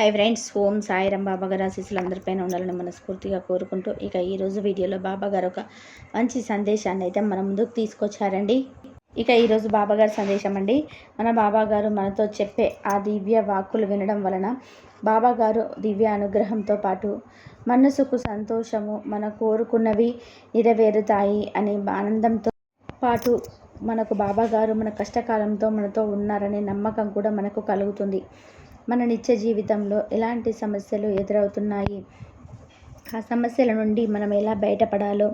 High friends Om Sairam Baba గారు ఆశీస్సులు అందరిపైన ఉండాలని మనస్ఫూర్తిగా కోరుకుంటూ ఇక ఈరోజు వీడియోలో బాబా గారు ఒక మంచి సందేశాన్ని అయితే మన ముందుకు తీసుకొచ్చారండి. ఇక ఈరోజు బాబా గారి సందేశం అండి. మన బాబా గారు మనతో చెప్పే ఆ దివ్య వాక్కులు వినడం వలన బాబా గారు దివ్య అనుగ్రహంతో పాటు మనసుకు సంతోషము మన కోరుకున్నవి నెరవేరుతాయి అనే ఆనందంతో పాటు మనకు బాబా గారు మన కష్టకాలంతో మనతో ఉన్నారనే నమ్మకం కూడా మనకు కలుగుతుంది. మన నిత్య జీవితంలో ఎలాంటి సమస్యలు ఎదురవుతున్నాయి? ఆ సమస్యల నుండి మనం ఎలా బయటపడాలో?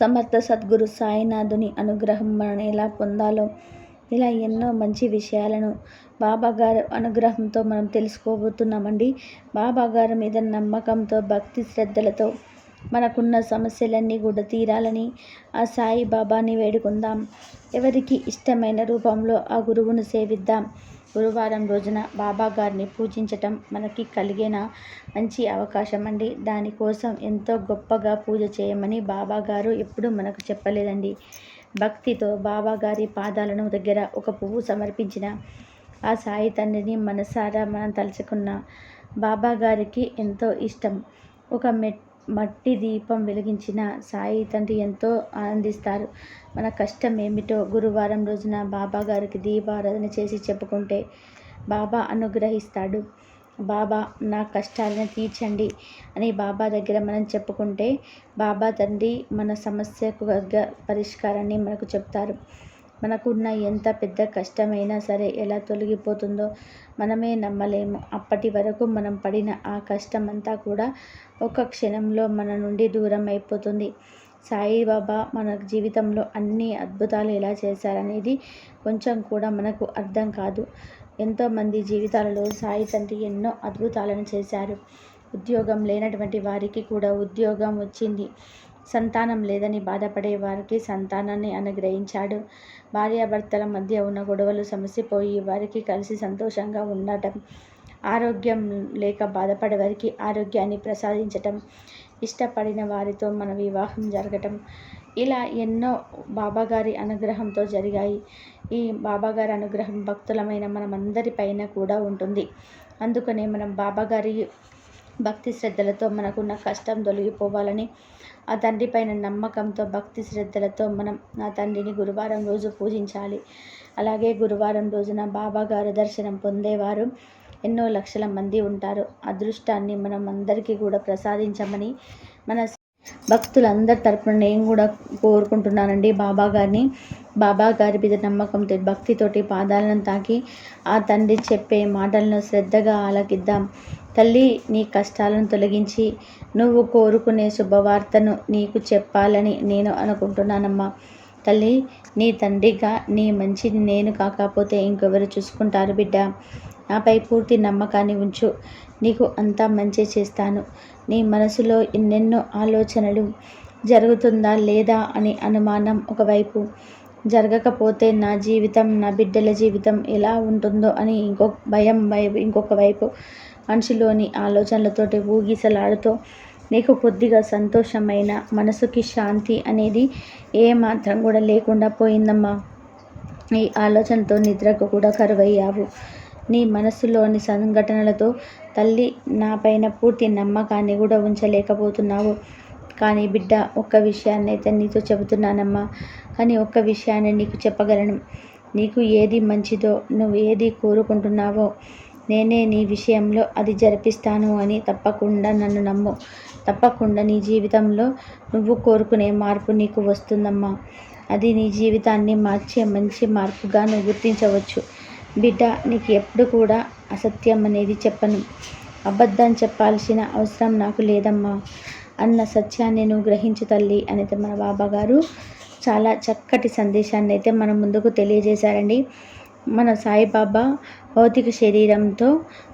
సమర్థ సద్గురు సాయినాథుని అనుగ్రహం మనం ఎలా పొందాలో? ఇలా ఎన్నో మంచి విషయాలను బాబా గారు అనుగ్రహంతో మనం తెలుసుకోబోతున్నామండి. బాబాగారి మీద నమ్మకంతో భక్తి శ్రద్ధలతో మనకున్న సమస్యలన్నీ కూడా తీరాలని ఆ సాయి బాబాని వేడుకుందాం. ఎవరికి ఇష్టమైన రూపంలో ఆ గురువును సేవిద్దాం. గురువారం రోజున బాబా గారిని పూజించటం మనకి కలిగిన మంచి అవకాశం అండి. దానికోసం ఎంతో గొప్పగా పూజ చేయమని బాబా గారు ఎప్పుడూ మనకు చెప్పలేదండి. భక్తితో బాబా గారి పాదాలను దగ్గర ఒక పువ్వు సమర్పించిన ఆ సాయి తండ్రిని మనసారా మనం తలుచుకున్న బాబా గారికి ఎంతో ఇష్టం. ఒక మెట్ మట్టి దీపం వెలిగించిన సాయి తండ్రి ఎంతో ఆనందిస్తారు. మన కష్టం ఏమిటో గురువారం రోజున బాబా గారికి దీపారాధన చేసి చెప్పుకుంటే బాబా అనుగ్రహిస్తాడు. బాబా నా కష్టాలను తీర్చండి అని బాబా దగ్గర మనం చెప్పుకుంటే బాబా తండ్రి మన సమస్యకు పరిష్కారాన్ని మనకు చెప్తారు. మనకున్న ఎంత పెద్ద కష్టమైనా సరే ఎలా తొలగిపోతుందో మనమే నమ్మలేము. అప్పటి వరకు మనం పడిన ఆ కష్టమంతా కూడా ఒక క్షణంలో మన నుండి దూరం అయిపోతుంది. సాయిబాబా మన జీవితంలో అన్ని అద్భుతాలు ఎలా చేశారనేది కొంచెం కూడా మనకు అర్థం కాదు. ఎంతోమంది జీవితాలలో సాయి తండ్రి ఎన్నో అద్భుతాలను చేశారు. ఉద్యోగం లేనటువంటి వారికి కూడా ఉద్యోగం వచ్చింది. సంతానం లేదని బాధపడే వారికి సంతానాన్ని అనుగ్రహించాడు. భార్యాభర్తల మధ్య ఉన్న గొడవలు సమసిపోయి వారికి కలిసి సంతోషంగా ఉండటం ఆరోగ్యం లేక బాధపడే వారికి ఆరోగ్యాన్ని ప్రసాదించటం ఇష్టపడిన వారితో మన వివాహం జరగటం ఇలా ఎన్నో బాబాగారి అనుగ్రహంతో జరిగాయి. ఈ బాబాగారి అనుగ్రహం భక్తులమైన మనమందరిపైన కూడా ఉంటుంది. అందుకనే మనం బాబాగారి భక్తి శ్రద్ధలతో మనకున్న కష్టం తొలగిపోవాలని ఆ తండ్రి పైన నమ్మకంతో భక్తి శ్రద్ధలతో మనం ఆ తండ్రిని గురువారం రోజు పూజించాలి. అలాగే గురువారం రోజున బాబా గారు దర్శనం పొందేవారు ఎన్నో లక్షల మంది ఉంటారు. అదృష్టాన్ని మనం అందరికీ కూడా ప్రసాదించమని మన భక్తులందరి తరపున నేను కూడా కోరుకుంటున్నానండి బాబా గారిని. బాబా గారి మీద నమ్మకంతో భక్తితోటి పాదాలను తాకి ఆ తండ్రి చెప్పే మాటలను శ్రద్ధగా ఆలకిద్దాం. తల్లి నీ కష్టాలను తొలగించి నువ్వు కోరుకునే శుభవార్తను నీకు చెప్పాలని నేను అనుకుంటున్నానమ్మా. తల్లి నీ తండ్రిగా నీ మంచిని నేను కాకపోతే ఇంకెవరు చూసుకుంటారు బిడ్డ? నాపై పూర్తి నమ్మకాన్ని ఉంచు. నీకు అంతా మంచి చేస్తాను. నీ మనసులో ఎన్నెన్నో ఆలోచనలు జరుగుతుందా లేదా అని అనుమానం ఒకవైపు. జరగకపోతే నా జీవితం నా బిడ్డల జీవితం ఎలా ఉంటుందో అని ఇంకొక భయం ఇంకొక వైపు మనిషిలోని ఆలోచనలతోటి ఊగిసలాడుతూ నీకు కొద్దిగా సంతోషమైన మనసుకి శాంతి అనేది ఏ మాత్రం కూడా లేకుండా పోయిందమ్మా. ఈ ఆలోచనతో నిద్రకు కూడా కరువయ్యావు. నీ మనసులోని సంఘటనలతో తల్లి నా పైన పూర్తి నమ్మకాన్ని కూడా ఉంచలేకపోతున్నావు. కానీ బిడ్డ ఒక్క విషయాన్ని అయితే నీతో చెబుతున్నానమ్మా. కానీ ఒక్క విషయాన్ని నీకు చెప్పగలను. నీకు ఏది మంచిదో నువ్వు ఏది కోరుకుంటున్నావో నేనే నీ విషయంలో అది జరిపిస్తాను అని తప్పకుండా నన్ను నమ్ము. తప్పకుండా నీ జీవితంలో నువ్వు కోరుకునే మార్పు నీకు వస్తుందమ్మా. అది నీ జీవితాన్ని మార్చే మంచి మార్పుగా నువ్వు గుర్తించవచ్చు. బిడ్డ నీకు ఎప్పుడు కూడా అసత్యం అనేది చెప్పను. అబద్ధం చెప్పాల్సిన అవసరం నాకు లేదమ్మా. అన్న సత్యాన్ని నువ్వు గ్రహించు తల్లి అనేది మన బాబా గారు చాలా చక్కటి సందేశాన్ని అయితే మన ముందుకు తెలియజేశారండి. మన సాయిబాబా భౌతిక శరీరంతో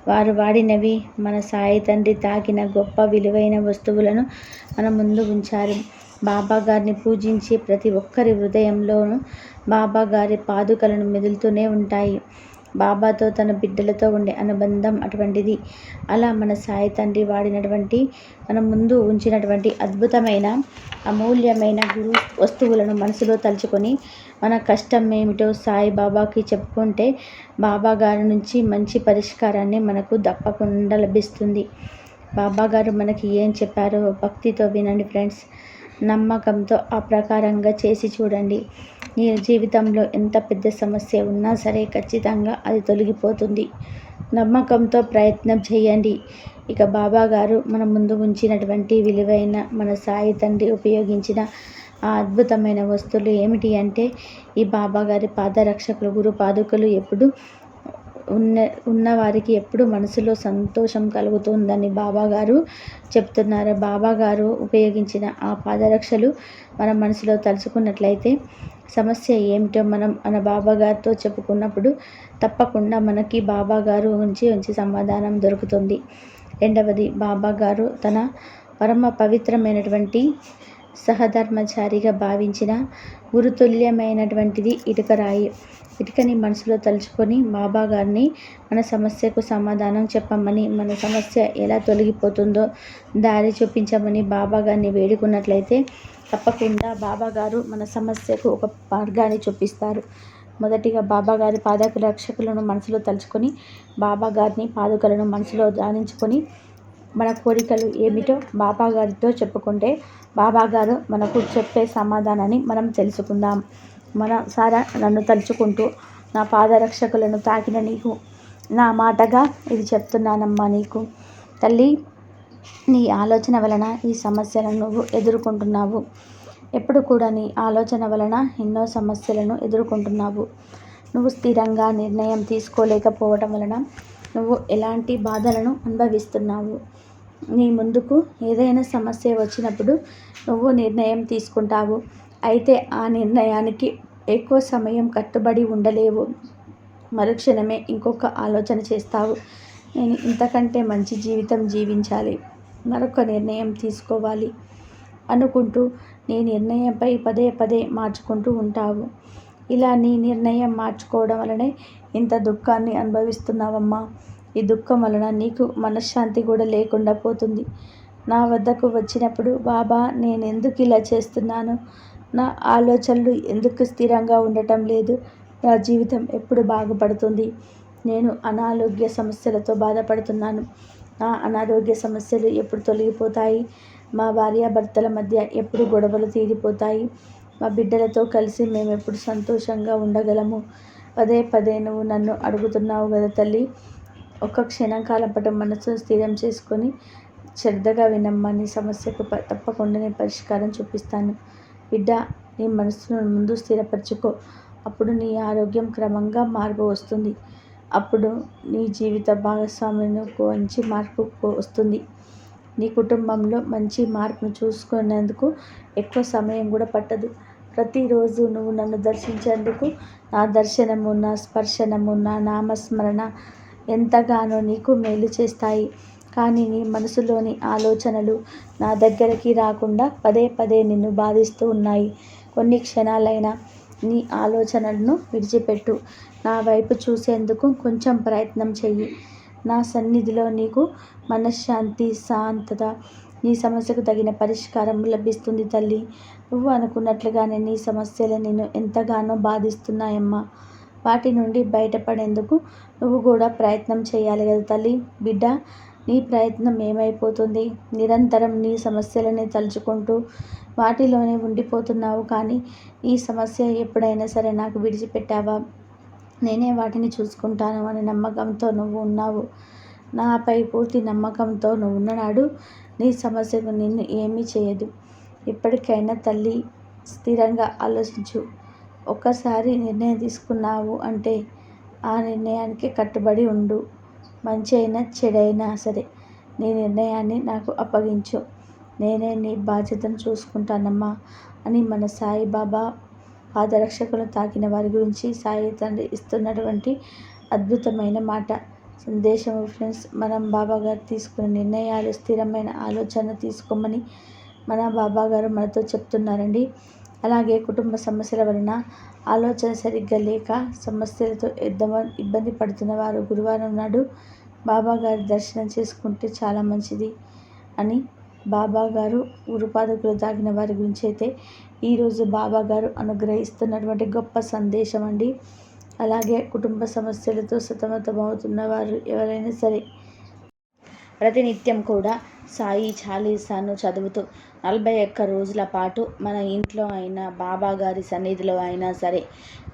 వారు వాడినవి మన సాయి తండ్రి తాకిన గొప్ప విలువైన వస్తువులను మన ముందు ఉంచారు. బాబా గారిని పూజించి ప్రతి ఒక్కరి హృదయంలోనూ బాబా గారి పాదుకలను మెదులుతూనే ఉంటాయి. బాబాతో తన బిడ్డలతో ఉండే అనుబంధం అటువంటిది. అలా మన సాయి తండ్రి వాడినటువంటి మన ముందు ఉంచినటువంటి అద్భుతమైన అమూల్యమైన గురు వస్తువులను మనసులో తలుచుకొని మన కష్టం ఏమిటో సాయి బాబాకి చెప్పుకుంటే బాబా గారి నుంచి మంచి పరిష్కారాన్ని మనకు తప్పకుండా లభిస్తుంది. బాబా గారు మనకి ఏం చెప్పారో భక్తితో వినండి ఫ్రెండ్స్. నమ్మకంతో ఆ ప్రకారంగా చేసి చూడండి. మీ జీవితంలో ఎంత పెద్ద సమస్య ఉన్నా సరే ఖచ్చితంగా అది తొలగిపోతుంది. నమ్మకంతో ప్రయత్నం చేయండి. ఇక బాబా గారు మన ముందు ఉంచినటువంటి విలువైన మన సాయి తండ్రి ఉపయోగించిన ఆ అద్భుతమైన వస్తువులు ఏమిటి అంటే ఈ బాబాగారి పాదరక్షకులు గురు పాదుకలు ఎప్పుడు ఉన్న ఉన్నవారికి ఎప్పుడు మనసులో సంతోషం కలుగుతుందని బాబాగారు చెప్తున్నారు. బాబాగారు ఉపయోగించిన ఆ పాదరక్షలు మన మనసులో తలుచుకున్నట్లయితే సమస్య ఏమిటో మనం మన బాబాగారితో చెప్పుకున్నప్పుడు తప్పకుండా మనకి బాబాగారు ఉంచి ఉంచి సమాధానం దొరుకుతుంది. రెండవది బాబాగారు తన పరమ పవిత్రమైనటువంటి సహధర్మచారిగా భావించిన గురుతుల్యమైనటువంటిది ఇటుకరాయి. ఇటుకని మనసులో తలుచుకొని బాబా గారిని మన సమస్యకు సమాధానం చెప్పమని మన సమస్య ఎలా తొలగిపోతుందో దారి చూపించమని బాబా గారిని వేడుకున్నట్లయితే తప్పకుండా బాబా గారు మన సమస్యకు ఒక మార్గాన్ని చూపిస్తారు. మొదటిగా బాబా గారి పాదక రక్షకులను మనసులో తలుచుకొని బాబా గారిని పాదుకలను మనసులో ధ్యానించుకొని మన కోరికలు ఏమిటో బాబాగారితో చెప్పుకుంటే బాబాగారు మనకు చెప్పే సమాధానాన్ని మనం తెలుసుకుందాం. మన సారా నన్ను తలుచుకుంటూ నా పాదరక్షకులను తాకిన నీకు నా మాటగా ఇది చెప్తున్నానమ్మా నీకు. తల్లి నీ ఆలోచన వలన ఈ సమస్యలను నువ్వు ఎదుర్కొంటున్నావు. ఎప్పుడు కూడా నీ ఆలోచన వలన ఎన్నో సమస్యలను ఎదుర్కొంటున్నావు. నువ్వు స్థిరంగా నిర్ణయం తీసుకోలేకపోవడం వలన నువ్వు ఎలాంటి బాధలను అనుభవిస్తున్నావు? నీ ముందుకు ఏదైనా సమస్య వచ్చినప్పుడు నువ్వు నిర్ణయం తీసుకుంటావు. అయితే ఆ నిర్ణయానికి ఎక్కువ సమయం కట్టుబడి ఉండలేవు. మరుక్షణమే ఇంకొక ఆలోచన చేస్తావు. నేను ఇంతకంటే మంచి జీవితం జీవించాలి. మరొక నిర్ణయం తీసుకోవాలి అనుకుంటూ నీ నిర్ణయంపై పదే పదే మార్చుకుంటూ ఉంటావు. ఇలా నీ నిర్ణయం మార్చుకోవడం వలనే ఇంత దుఃఖాన్ని అనుభవిస్తున్నావమ్మా. ఈ దుఃఖం వలన నీకు మనశ్శాంతి కూడా లేకుండా పోతుంది. నా వద్దకు వచ్చినప్పుడు బాబా నేను ఎందుకు ఇలా చేస్తున్నాను? నా ఆలోచనలు ఎందుకు స్థిరంగా ఉండటం లేదు? నా జీవితం ఎప్పుడు బాగుపడుతుంది? నేను అనారోగ్య సమస్యలతో బాధపడుతున్నాను. నా అనారోగ్య సమస్యలు ఎప్పుడు తొలగిపోతాయి? మా భార్యాభర్తల మధ్య ఎప్పుడు గొడవలు తీరిపోతాయి? మా బిడ్డలతో కలిసి మేము ఎప్పుడు సంతోషంగా ఉండగలము? పదే పదే నువ్వు నన్ను అడుగుతున్నావు కదా తల్లి. ఒక క్షణం కాలం పాటు మనసు స్థిరం చేసుకొని శ్రద్ధగా వినమ్మా నీ సమస్యకు తప్పకుండా నేను పరిష్కారం చూపిస్తాను. బిడ్డ నీ మనసును ముందు స్థిరపరచుకో. అప్పుడు నీ ఆరోగ్యం క్రమంగా మార్పు వస్తుంది. అప్పుడు నీ జీవిత భాగస్వామ్యంకు మంచి మార్పు వస్తుంది. నీ కుటుంబంలో మంచి మార్పును చూసుకునేందుకు ఎక్కువ సమయం కూడా పట్టదు. ప్రతిరోజు నువ్వు నన్ను దర్శించేందుకు నా దర్శనము నా స్పర్శనము నా నామస్మరణ ఎంతగానో నీకు మేలు చేస్తాయి. కానీ నీ మనసులోని ఆలోచనలు నా దగ్గరికి రాకుండా పదే పదే నిన్ను బాధిస్తూ ఉన్నాయి. కొన్ని క్షణాలైనా నీ ఆలోచనలను విడిచిపెట్టు. నా వైపు చూసేందుకు కొంచెం ప్రయత్నం చెయ్యి. నా సన్నిధిలో నీకు మనశ్శాంతి శాంతత నీ సమస్యకు తగిన పరిష్కారం లభిస్తుంది తల్లి. నువ్వు అనుకున్నట్లుగానే నీ సమస్యలు నిన్ను ఎంతగానో బాధిస్తున్నాయమ్మా. వాటి నుండి బయటపడేందుకు నువ్వు కూడా ప్రయత్నం చేయాలి కదా తల్లి. బిడ్డ నీ ప్రయత్నం ఏమైపోతుంది? నిరంతరం నీ సమస్యలని తలుచుకుంటూ వాటిలోనే ఉండిపోతున్నావు కానీ ఈ సమస్య ఎప్పుడైనా సరే నాకు విడిచిపెట్టావా? నేనే వాటిని చూసుకుంటాను అనే నమ్మకంతో నువ్వు ఉన్నావు. నాపై పూర్తి నమ్మకంతో నువ్వు ఉన్ననాడు నీ సమస్యకు నిన్ను ఏమీ చేయదు. ఇప్పటికైనా తల్లి స్థిరంగా ఆలోచించు. ఒక్కసారి నిర్ణయం తీసుకున్నావు అంటే ఆ నిర్ణయానికి కట్టుబడి ఉండు. మంచి అయినా చెడైనా సరే నీ నిర్ణయాన్ని నాకు అప్పగించు. నేనే నీ బాధ్యతను చూసుకుంటానమ్మా అని మన సాయిబాబా పాదరక్షకులు తాకిన వారి గురించి సాయి తండ్రి ఇస్తున్నటువంటి అద్భుతమైన మాట. సందేశం ఫ్రెండ్స్ మనం బాబా గారు తీసుకున్న నిర్ణయాలు స్థిరమైన ఆలోచన తీసుకోమని మన బాబా గారు మనతో చెప్తున్నారండి. అలాగే కుటుంబ సమస్యల వలన ఆలోచన సరిగ్గా లేక సమస్యలతో ఇద్దమ ఇబ్బంది పడుతున్న వారు గురువారం నాడు బాబా గారి దర్శనం చేసుకుంటే చాలా మంచిది అని బాబా గారు గురుపాదకులు తాకిన వారి గురించి అయితే ఈరోజు బాబా గారు అనుగ్రహిస్తున్నటువంటి గొప్ప సందేశం అండి. అలాగే కుటుంబ సమస్యలతో సతమతమవుతున్న వారు ఎవరైనా సరే ప్రతినిత్యం కూడా సాయి చాలీసాను చదువుతూ నలభై ఒక్క రోజుల పాటు మన ఇంట్లో అయినా బాబా గారి సన్నిధిలో అయినా సరే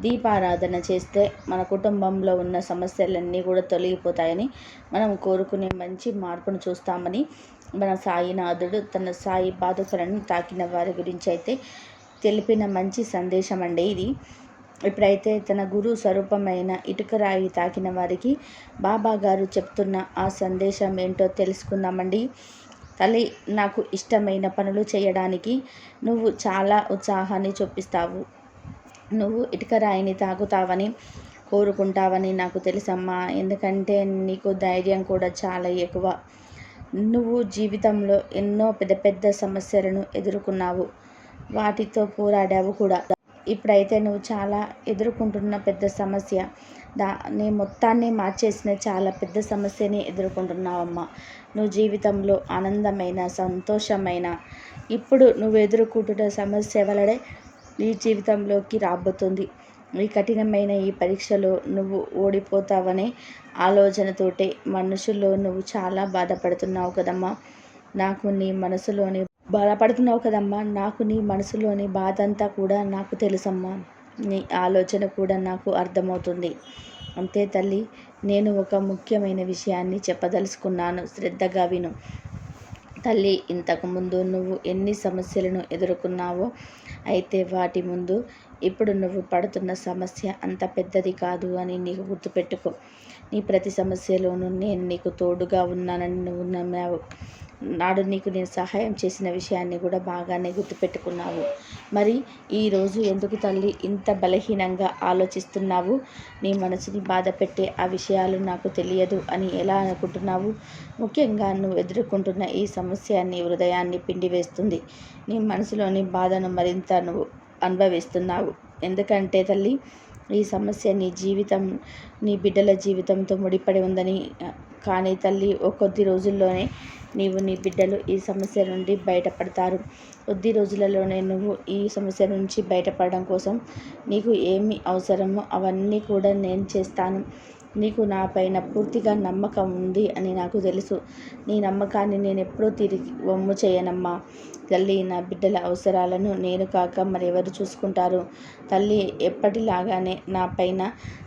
దీపారాధన చేస్తే మన కుటుంబంలో ఉన్న సమస్యలన్నీ కూడా తొలగిపోతాయని మనం కోరుకునే మంచి మార్పును చూస్తామని మన సాయినాథుడు తన సాయి బాధకులను తాకిన వారి గురించి అయితే తెలిపిన మంచి సందేశం అండి ఇది. ఇప్పుడైతే తన గురు స్వరూపమైన ఇటుకరాయి తాకిన వారికి బాబా గారు చెప్తున్న ఆ సందేశం ఏంటో తెలుసుకుందామండి. తల్లి నాకు ఇష్టమైన పనులు చేయడానికి నువ్వు చాలా ఉత్సాహాన్ని చూపిస్తావు. నువ్వు ఇటుక రాయిని తాగుతావని కోరుకుంటావని నాకు తెలుసమ్మా. ఎందుకంటే నీకు ధైర్యం కూడా చాలా ఎక్కువ. నువ్వు జీవితంలో ఎన్నో పెద్ద పెద్ద సమస్యలను ఎదుర్కొన్నావు. వాటితో పోరాడావు కూడా. ఇప్పుడైతే నువ్వు చాలా ఎదుర్కొంటున్న పెద్ద సమస్య. దా నీ మొత్తాన్ని మార్చేసిన చాలా పెద్ద సమస్యని ఎదుర్కొంటున్నావమ్మా. నువ్వు జీవితంలో ఆనందమైన సంతోషమైన ఇప్పుడు నువ్వు ఎదుర్కొంటున్న సమస్య వలనే నీ జీవితంలోకి రాబోతుంది. ఈ కఠినమైన ఈ పరీక్షలో నువ్వు ఓడిపోతావనే ఆలోచనతోటే మనుషుల్లో నువ్వు చాలా బాధపడుతున్నావు కదమ్మా. నాకు నీ మనసులోని బాధపడుతున్నావు కదమ్మా. నాకు నీ మనసులోని బాధ అంతా కూడా నాకు తెలుసమ్మా. నీ ఆలోచన కూడా నాకు అర్థమవుతుంది. అంతే తల్లి నేను ఒక ముఖ్యమైన విషయాన్ని చెప్పదలుచుకున్నాను. శ్రద్ధగా విను. తల్లి ఇంతకుముందు నువ్వు ఎన్ని సమస్యలను ఎదుర్కొన్నావో అయితే వాటి ముందు ఇప్పుడు నువ్వు పడుతున్న సమస్య అంత పెద్దది కాదు అని నీకు గుర్తుపెట్టుకో. నీ ప్రతి సమస్యలోనూ నేను నీకు తోడుగా ఉన్నానని నువ్వు నమ్మావు. నాడు నీకు నేను సహాయం చేసిన విషయాన్ని కూడా బాగానే గుర్తుపెట్టుకున్నావు. మరి ఈరోజు ఎందుకు తల్లి ఇంత బలహీనంగా ఆలోచిస్తున్నావు? నీ మనసుని బాధ పెట్టే ఆ విషయాలు నాకు తెలియదు అని ఎలా అనుకుంటున్నావు? ముఖ్యంగా నువ్వు ఎదుర్కొంటున్న ఈ సమస్య నీ హృదయాన్ని పిండివేస్తుంది నీ మనసులోని బాధను మరింత నువ్వు అనుభవిస్తున్నావు. ఎందుకంటే తల్లి ఈ సమస్య నీ జీవితం నీ బిడ్డల జీవితంతో ముడిపడి ఉందని కానీ తల్లి ఓ కొద్ది రోజుల్లోనే నీవు నీ బిడ్డలు ఈ సమస్య నుండి బయటపడతారు. కొద్ది రోజులలోనే నువ్వు ఈ సమస్య నుంచి బయటపడడం కోసం నీకు ఏమి అవసరమో అవన్నీ కూడా నేను చేస్తాను. నీకు నా పైన పూర్తిగా నమ్మకం ఉంది అని నాకు తెలుసు. నీ నమ్మకాన్ని నేను ఎప్పుడూ తిరిగి వమ్ము చేయనమ్మా. తల్లి నా బిడ్డల అవసరాలను నేను కాక మరెవరు చూసుకుంటారు? తల్లి ఎప్పటిలాగానే నా పైన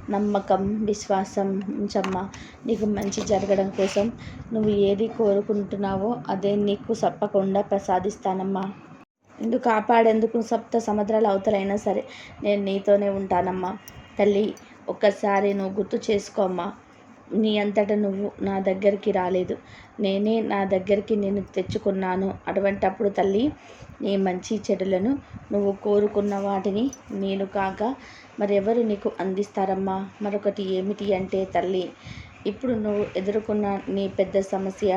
నమ్మకం విశ్వాసం ఉంచమ్మా. నీకు మంచి జరగడం కోసం నువ్వు ఏది కోరుకుంటున్నావో అదే నీకు తప్పకుండా ప్రసాదిస్తానమ్మా. ఎందుకు కాపాడేందుకు సప్త సముద్రాల అవతలైనా సరే నేను నీతోనే ఉంటానమ్మా. తల్లి ఒక్కసారి నువ్వు గుర్తు చేసుకోమ్మా నీ అంతట నువ్వు నా దగ్గరికి రాలేదు. నేనే నా దగ్గరికి నేను తెచ్చుకున్నాను. అటువంటప్పుడు తల్లి నీ మంచి చెడులను నువ్వు కోరుకున్న వాటిని నేను కాక మరెవరు నీకు అందిస్తారమ్మా? మరొకటి ఏమిటి అంటే తల్లి ఇప్పుడు నువ్వు ఎదుర్కొన్న నీ పెద్ద సమస్య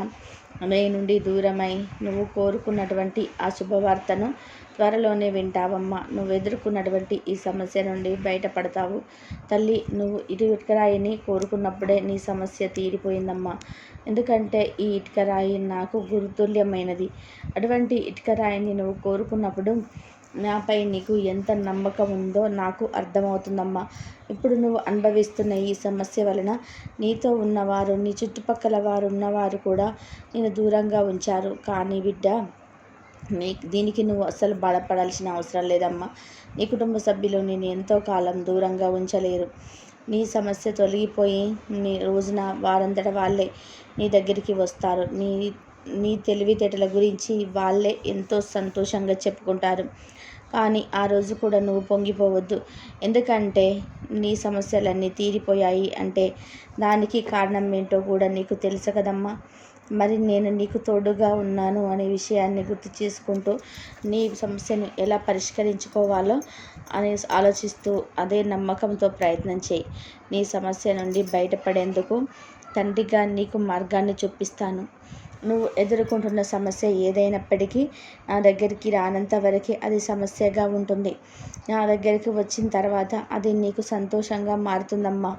నీ నుండి దూరమై నువ్వు కోరుకున్నటువంటి ఆ శుభవార్తను త్వరలోనే వింటావమ్మా. నువ్వు ఎదుర్కొన్నటువంటి ఈ సమస్య నుండి బయటపడతావు. తల్లి నువ్వు ఇటుకరాయిని కోరుకున్నప్పుడే నీ సమస్య తీరిపోయిందమ్మా. ఎందుకంటే ఈ ఇటుకరాయి నాకు గురుతుల్యమైనది. అటువంటి ఇటుకరాయిని నువ్వు కోరుకున్నప్పుడు నాపై నీకు ఎంత నమ్మకం ఉందో నాకు అర్థమవుతుందమ్మా. ఇప్పుడు నువ్వు అనుభవిస్తున్న ఈ సమస్య వలన నీతో ఉన్నవారు నీ చుట్టుపక్కల వారు ఉన్నవారు కూడా నేను దూరంగా ఉంచారు. కానీ బిడ్డ నీ దీనికి నువ్వు అస్సలు బాధపడాల్సిన అవసరం లేదమ్మా. నీ కుటుంబ సభ్యులు నేను ఎంతో కాలం దూరంగా ఉంచలేరు. నీ సమస్య తొలగిపోయి నీ రోజున వారంతట వాళ్ళే నీ దగ్గరికి వస్తారు. నీ నీ తెలివితేటల గురించి వాళ్ళే ఎంతో సంతోషంగా చెప్పుకుంటారు. కానీ ఆ రోజు కూడా నువ్వు పొంగిపోవద్దు. ఎందుకంటే నీ సమస్యలన్నీ తీరిపోయాయి అంటే దానికి కారణం ఏంటో కూడా నీకు తెలుసు కదమ్మా. మరి నేను నీకు తోడుగా ఉన్నాను అనే విషయాన్ని గుర్తు చేసుకుంటూ నీ సమస్యను ఎలా పరిష్కరించుకోవాలో అని ఆలోచిస్తూ అదే నమ్మకంతో ప్రయత్నం చేయి. నీ సమస్య నుండి బయటపడేందుకు తండ్రిగా నీకు మార్గాన్ని చూపిస్తాను. నువ్వు ఎదుర్కొంటున్న సమస్య ఏదైనప్పటికీ నా దగ్గరికి రానంత వరకే అది సమస్యగా ఉంటుంది. నా దగ్గరికి వచ్చిన తర్వాత అది నీకు సంతోషంగా మారుతుందమ్మా.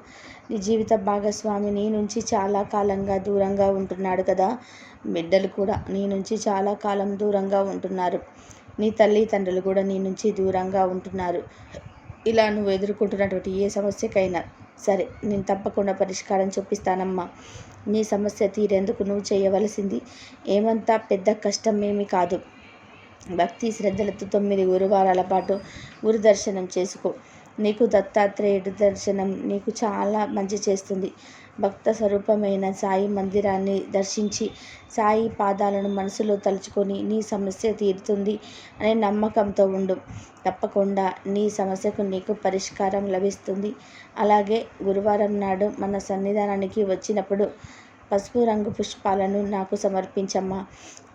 నీ జీవిత భాగస్వామి నీ నుంచి చాలా కాలంగా దూరంగా ఉంటున్నాడు కదా. బిడ్డలు కూడా నీ నుంచి చాలా కాలం దూరంగా ఉంటున్నారు. నీ తల్లిదండ్రులు కూడా నీ నుంచి దూరంగా ఉంటున్నారు. ఇలా నువ్వు ఎదుర్కొంటున్నటువంటి ఏ సమస్యకైనా సరే నేను తప్పకుండా పరిష్కారం చూపిస్తానమ్మా. నీ సమస్య తీరేందుకు నువ్వు చేయవలసింది. ఏమంతా పెద్ద కష్టమేమి కాదు. భక్తి శ్రద్ధలతో తొమ్మిది గురువారాల పాటు గురు దర్శనం చేసుకో. నీకు దత్తాత్రేయుడు దర్శనం నీకు చాలా మంచి చేస్తుంది. భక్త స్వరూపమైన సాయి మందిరాన్ని దర్శించి సాయి పాదాలను మనసులో తలుచుకొని నీ సమస్య తీరుతుంది అనే నమ్మకంతో ఉండు. తప్పకుండా నీ సమస్యకు నీకు పరిష్కారం లభిస్తుంది. అలాగే గురువారం నాడు మన సన్నిధానానికి వచ్చినప్పుడు పసుపు రంగు పుష్పాలను నాకు సమర్పించమ్మా.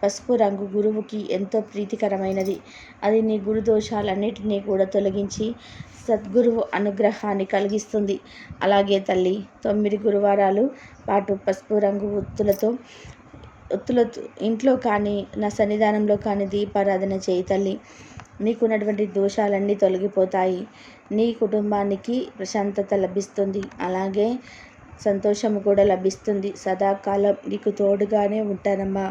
పసుపు రంగు గురువుకి ఎంతో ప్రీతికరమైనది. అది నీ గురు దోషాలన్నిటినీ కూడా తొలగించి సద్గురువు అనుగ్రహాన్ని కలిగిస్తుంది. అలాగే తల్లి తొమ్మిది గురువారాలు పాటు పసుపు రంగు ఒత్తులతో ఒత్తులతో ఇంట్లో కానీ నా సన్నిధానంలో కానీ దీపారాధన చేయి తల్లి. నీకున్నటువంటి దోషాలన్నీ తొలగిపోతాయి. నీ కుటుంబానికి ప్రశాంతత లభిస్తుంది. అలాగే సంతోషం కూడా లభిస్తుంది. సదాకాలం నీకు తోడుగానే ఉంటానమ్మా.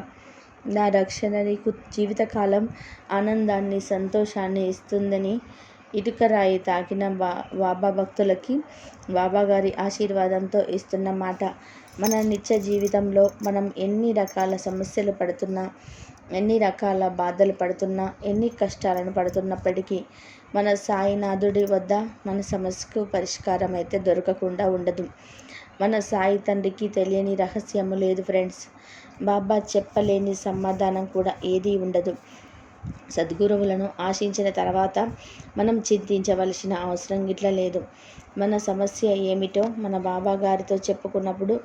నా రక్షణ నీకు జీవితకాలం ఆనందాన్ని సంతోషాన్ని ఇస్తుందని ఇటుక రాయి తాకిన బా బాబా భక్తులకి బాబా గారి ఆశీర్వాదంతో ఇస్తున్న మాట. మన నిత్య జీవితంలో మనం ఎన్ని రకాల సమస్యలు పడుతున్నా ఎన్ని రకాల బాధలు పడుతున్నా ఎన్ని కష్టాలను పడుతున్నప్పటికీ మన సాయినాథుడి వద్ద మన సమస్యకు పరిష్కారం అయితే దొరకకుండా ఉండదు. మన సాయి తండ్రికి తెలియని రహస్యము లేదు ఫ్రెండ్స్. బాబా చెప్పలేని సమాధానం కూడా ఏదీ ఉండదు. సద్గురువులను ఆశించిన తర్వాత మనం చింతించవలసిన అవసరం ఇట్లా లేదు. మన సమస్య ఏమిటో మన బాబా గారితో చెప్పుకున్నప్పుడు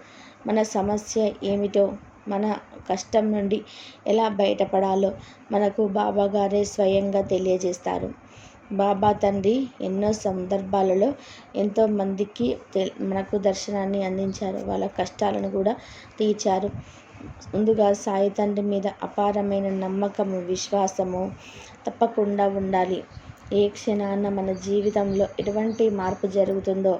మన సమస్య ఏమిటో మన కష్టం నుండి ఎలా బయటపడాలో మనకు బాబాగారే స్వయంగా తెలియజేస్తారు. బాబా తండ్రి ఎన్నో సందర్భాలలో ఎంతోమందికి మనకు దర్శనాన్ని అందించారు. వాళ్ళ కష్టాలను కూడా తీర్చారు. ముందుగా సాయి తండ్రి మీద అపారమైన నమ్మకము విశ్వాసము తప్పకుండా ఉండాలి. ఏ క్షణాన మన జీవితంలో ఎటువంటి మార్పు జరుగుతుందో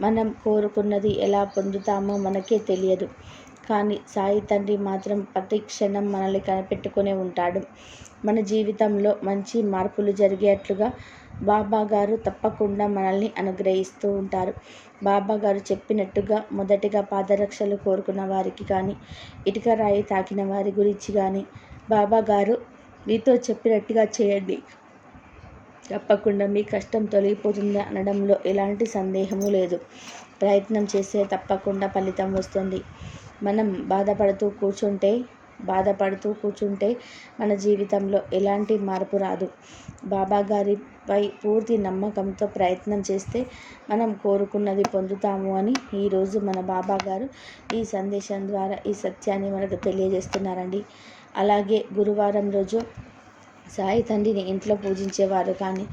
మనం కోరుకున్నది ఎలా పొందుతామో మనకే తెలియదు. కానీ సాయి తండ్రి మాత్రం ప్రతి క్షణం మనల్ని కనిపెట్టుకునే ఉంటాడు. మన జీవితంలో మంచి మార్పులు జరిగేట్లుగా బాబా గారు తప్పకుండా మనల్ని అనుగ్రహిస్తూ ఉంటారు. బాబా గారు చెప్పినట్టుగా మొదటిగా పాదరక్షలు కోరుకున్న వారికి కానీ ఇటుక రాయి తాకిన వారి గురించి కానీ బాబా గారు మీతో చెప్పినట్టుగా చేయండి. తప్పకుండా మీ కష్టం తొలగిపోతుంది అనడంలో ఎలాంటి సందేహము లేదు. ప్రయత్నం చేస్తే తప్పకుండా ఫలితం వస్తుంది. మనం బాధపడుతూ కూర్చుంటే బాధపడుతూ కూర్చుంటే మన జీవితంలో ఎలాంటి మార్పు రాదు. బాబా గారిపై పూర్తి నమ్మకంతో ప్రయత్నం చేస్తే మనం కోరుకున్నది పొందుతాము అని ఈరోజు మన బాబా గారు ఈ సందేశం ద్వారా ఈ సత్యాన్ని మనకు తెలియజేస్తున్నారండి. అలాగే గురువారం రోజు సాయి తండ్రిని ఇంట్లో పూజించేవారు కానీ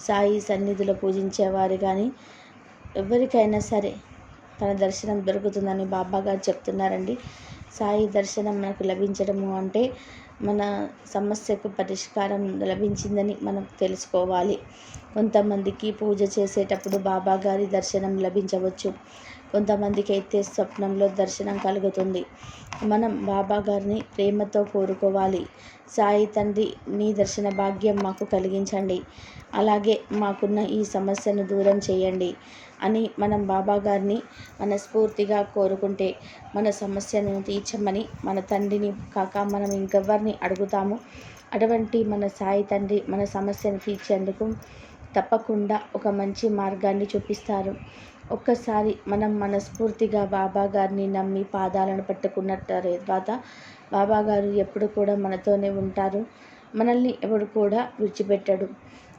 సాయి సన్నిధిలో పూజించేవారు కానీ ఎవరికైనా సరే తన దర్శనం దొరుకుతుందని బాబా గారు చెప్తున్నారండి. సాయి దర్శనం మనకు లభించడము అంటే మన సమస్యకు పరిష్కారం లభించిందని మనం తెలుసుకోవాలి. కొంతమందికి పూజ చేసేటప్పుడు బాబా గారి దర్శనం లభించవచ్చు. కొంతమందికి అయితే స్వప్నంలో దర్శనం కలుగుతుంది. మనం బాబా గారిని ప్రేమతో కోరుకోవాలి. సాయి తండ్రి నీ దర్శన భాగ్యం మాకు కలిగించండి. అలాగే మాకున్న ఈ సమస్యను దూరం చేయండి. అని మనం బాబా గారిని మనస్ఫూర్తిగా కోరుకుంటే మన సమస్యను తీర్చమని మన తండ్రిని కాక మనం ఇంకెవ్వరిని అడుగుతాము. అటువంటి మన సాయి తండ్రి మన సమస్యను తీర్చేందుకు తప్పకుండా ఒక మంచి మార్గాన్ని చూపిస్తారు. ఒక్కసారి మనం మనస్ఫూర్తిగా బాబా గారిని నమ్మి పాదాలను పట్టుకున్న తర్వాత బాబా గారు ఎప్పుడు కూడా మనతోనే ఉంటారు. మనల్ని ఎవడు కూడా విడిచిపెట్టడు.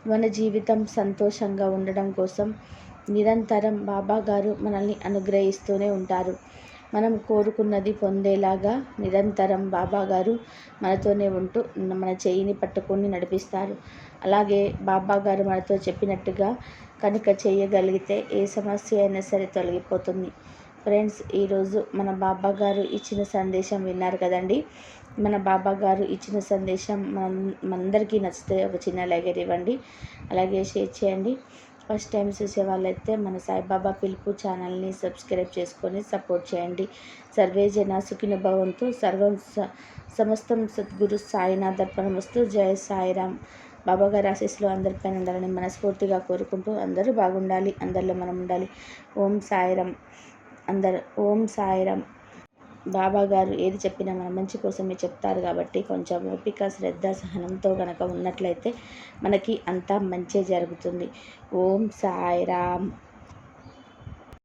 మన జీవితం సంతోషంగా ఉండడం కోసం నిరంతరం బాబా గారు మనల్ని అనుగ్రహిస్తూనే ఉంటారు. మనం కోరుకున్నది పొందేలాగా నిరంతరం బాబా గారు మనతోనే ఉంటూ మన చేయిని పట్టుకొని నడిపిస్తారు. అలాగే బాబా గారు మనతో చెప్పినట్టుగా కనుక చేయగలిగితే ఏ సమస్య అయినా సరే తొలగిపోతుంది. ఫ్రెండ్స్ ఈరోజు మన బాబా గారు ఇచ్చిన సందేశం విన్నారు కదండి? మన బాబా గారు ఇచ్చిన సందేశం మన అందరికీ నచ్చితే ఒక చిన్న లైగర్ ఇవ్వండి. అలాగే షేర్ చేయండి. ఫస్ట్ టైం చూసే వాళ్ళైతే మన సాయిబాబా పిలుపు ఛానల్ని సబ్స్క్రైబ్ చేసుకొని సపోర్ట్ చేయండి. సర్వే జన సుఖిన భవంతు. సర్వం స- సమస్తం సద్గురు సాయినాథ్ వస్తు జయ సాయిరామ్. బాబా గారి ఆశీస్సులు అందరిపైన ఉండాలని మనస్ఫూర్తిగా కోరుకుంటూ అందరూ బాగుండాలి. అందరిలో మనం ఉండాలి. ఓం సాయిరామ్. అందరు ఓం సాయిరామ్. బాబా గారు ఏది చెప్పినా మన మంచి కోసమే చెప్తారు కాబట్టి కొంచెం ఓపిక శ్రద్ధ సహనంతో కనుక ఉన్నట్లయితే మనకి అంతా మంచి జరుగుతుంది. ఓం సాయిరామ్